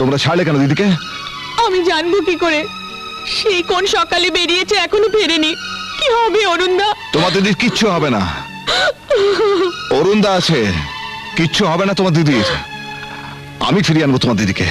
তোমরা ছাড়লে কেন দিদিকে? আমি জানব কি করে? সেই কোন সকালে বেরিয়েছে এখনও ফেরেনি। কি হবে অরুণদা? তোমার দিদির কিচ্ছু হবে না। অরুণদা আছে কিচ্ছু হবে না তোমার দিদির। আমি ফিরিয়ে আনব তোমার দিদিকে।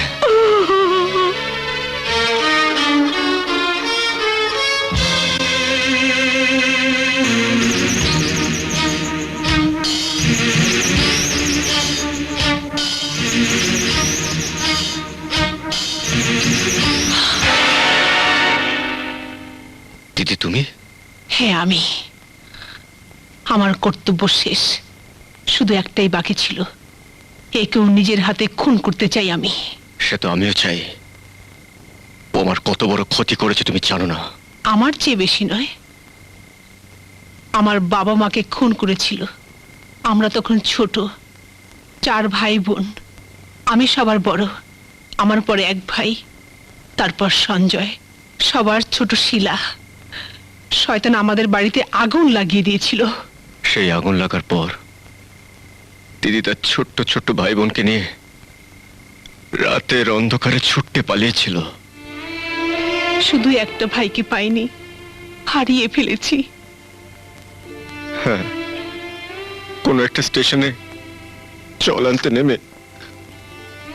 দিদি তুমি? হ্যাঁ আমি। আমার কর্তব্য শেষ। শুধু একটাই বাকি ছিল। একেও নিজের হাতে খুন করতে চাই আমি। সে তো আমিও চাই। ও আমার কত বড় ক্ষতি করেছে তুমি জানো না। আমার চেয়ে বেশি নয়। আমার বাবা মাকে খুন করেছিল। আমরা তখন ছোট। চার ভাই বোন। আমি সবার বড়। আমার পরে এক ভাই। তারপর সঞ্জয়। সবার ছোট শিলা। শয়তান আমাদের বাড়িতে আগুন লাগিয়ে দিয়েছিল। সেই আগুন লাগার পর দিদি তার ছোট্ট ছোট্ট ভাই বোনকে নিয়ে রাতের অন্ধকারে ছুটতে পালিয়েছিল। শুধু একটা ভাইকে পাইনি হারিয়ে ফেলেছি। হ্যাঁ কোনো একটা স্টেশনে জল আনতে নেমে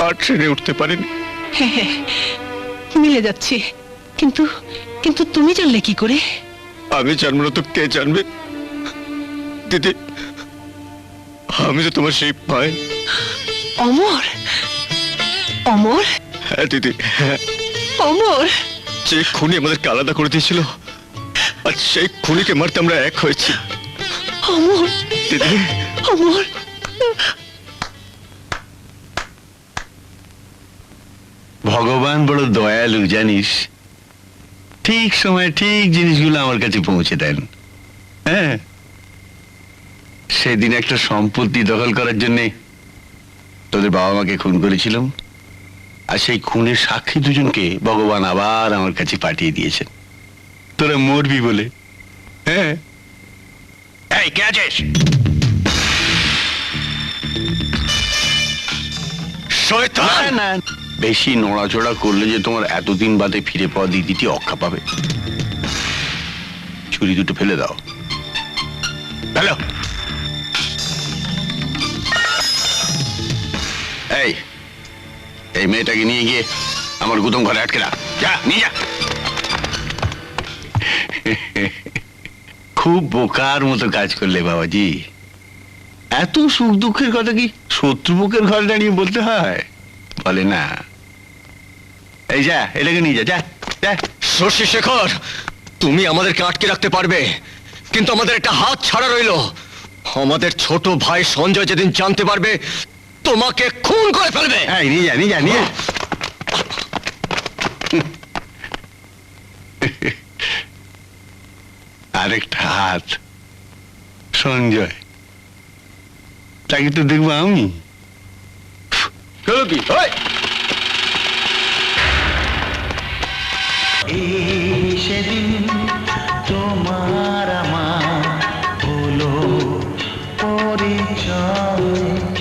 আর ট্রেনে উঠতে পারেনি। হ্যাঁ হ্যাঁ মিলে যাচ্ছে। কিন্তু কিন্তু তুমি জানলে কি করে? আমি জানব না তো কে জানবে? দিদি আমি তো তোমার সেই ভাই। অমর? অমর? হ্যাঁ দিদি হ্যাঁ। অমর? যে খুনি আমাদেরকে আলাদা করে দিয়েছিল আর সেই খুনিকে মারতে আমরা এক হয়েছি। অমর? দিদি। অমর? ভগবান বড় দয়ালু জানিস? ঠিক সময় ঠিক জিনিসগুলো আমার কাছে পৌঁছে দেন। হ্যাঁ। সেদিন একটা সম্পত্তি দখল করার জন্য তোদের বাবা মাকে খুন করেছিলাম। আর সেই খুনের সাক্ষী দুজনকে ভগবান আবার আমার কাছে পাঠিয়ে দিয়েছেন। তোরা মরবি বলে। হ্যাঁ। এই না, বেশি নড়াচড়া করলে যে তোমার এতদিন বাদে ফিরে পাওয়া দিদিটি অক্ষা পাবে। ছুরি দুটো ফেলে দাও। ফেলো। এই এই মেয়েটাকে নিয়ে গিয়ে আমার গুতম ঘরে আটকে রাখ। যা, নিয়ে যা। খুব বোকার মতো কাজ করলে বাবাজি। এত সুখ দুঃখের কথা কি শত্রুপক্ষের ঘরে দাঁড়িয়ে বলতে হয়? বলে না। এই যা এটাকে নিয়ে যা যা শশী শেখর তুমি আমাদেরকে আটকে রাখতে পারবে কিন্তু আমাদের একটা হাত ছাড়া রইল। আমাদের ছোট ভাই সঞ্জয় যেদিন জানতে পারবে তোমাকে খুন করে ফেলবে। এই নিয়ে যা নিয়ে যা নিয়ে আরেকটা হাত। সঞ্জয় তাকে তো দেখব আমি। Cookie. Hey! সেদিন তোমার আমার হলো পরিচয়